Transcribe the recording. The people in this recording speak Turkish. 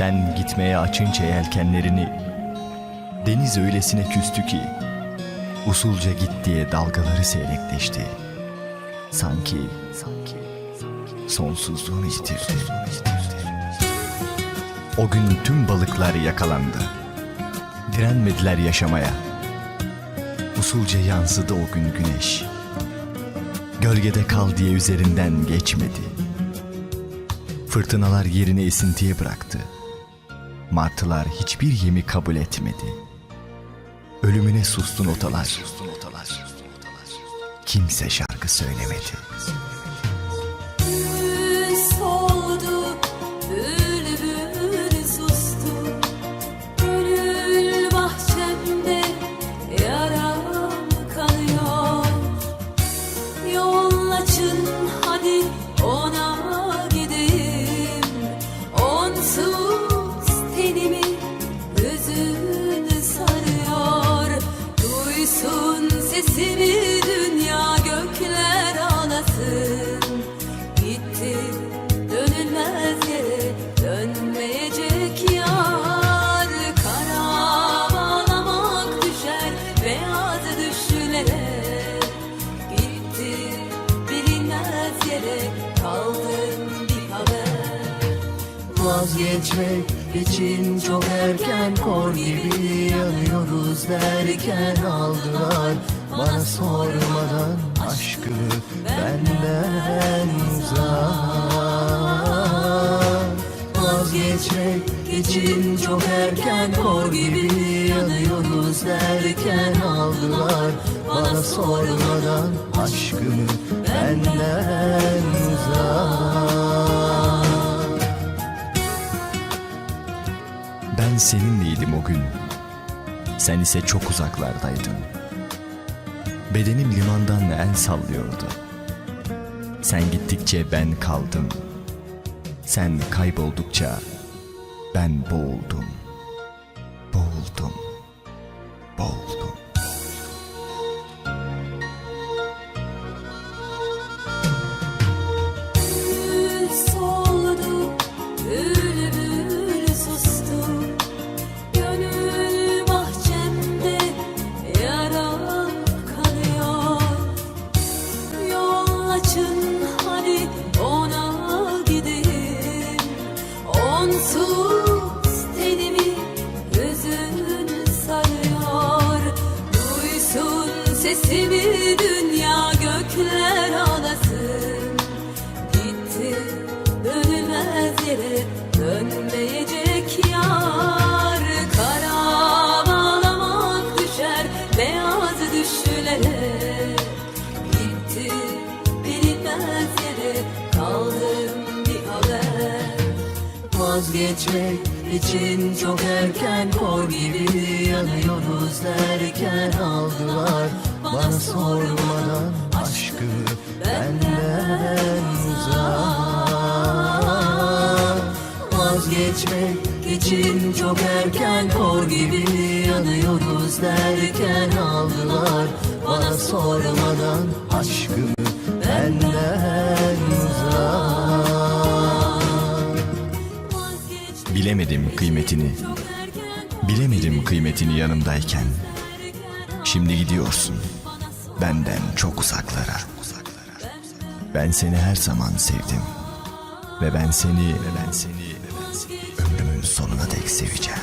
Sen gitmeye açınca yelkenlerini Deniz öylesine küstü ki Usulca git diye dalgaları seyrekleşti. Sanki Sanki Sonsuzluğunu yitirdi. O gün tüm balıklar yakalandı. Direnmediler yaşamaya. Usulca yansıdı o gün güneş. Gölgede kal diye üzerinden geçmedi. Fırtınalar yerini esintiye bıraktı. Martılar hiçbir yemi kabul etmedi. Ölümüne sustu notalar. Kimse şarkı söylemedi. Duysun sesimi dünya gökler ağlasın. Gitti dönülmez yere dönmeyecek Vazgeçmek için çok erken kor gibi yanıyoruz derken aldılar Bana sormadan aşkımı benden uzak. Vazgeçmek için çok erken kor gibi yanıyoruz derken aldılar Bana sormadan aşkımı benden uzak Ben seninleydim o gün. Sen ise çok uzaklardaydın. Bedenim limandan el sallıyordu. Sen gittikçe ben kaldım. Sen kayboldukça ben boğuldum. Boğuldum. Boğuldum. Yol açın hadi ona gideyim. Onsuz tenimi hüzün sarıyor. Duysun sesimi dünya gökler ağlasın. Gitti dönülmez yere dönmeyecek Vazgeçmek için çok erken kor gibi yanıyoruz derken aldılar Bana sormadan aşkımı benden uzak. Vazgeçmek için çok erken kor gibi yanıyoruz derken aldılar Bana sormadan aşkımı benden Bilemedim kıymetini. Bilemedim kıymetini yanımdayken. Şimdi gidiyorsun. Benden çok uzaklara. Ben seni her zaman sevdim. Ve ben seni ve ben seni ömrümün sonuna dek seveceğim.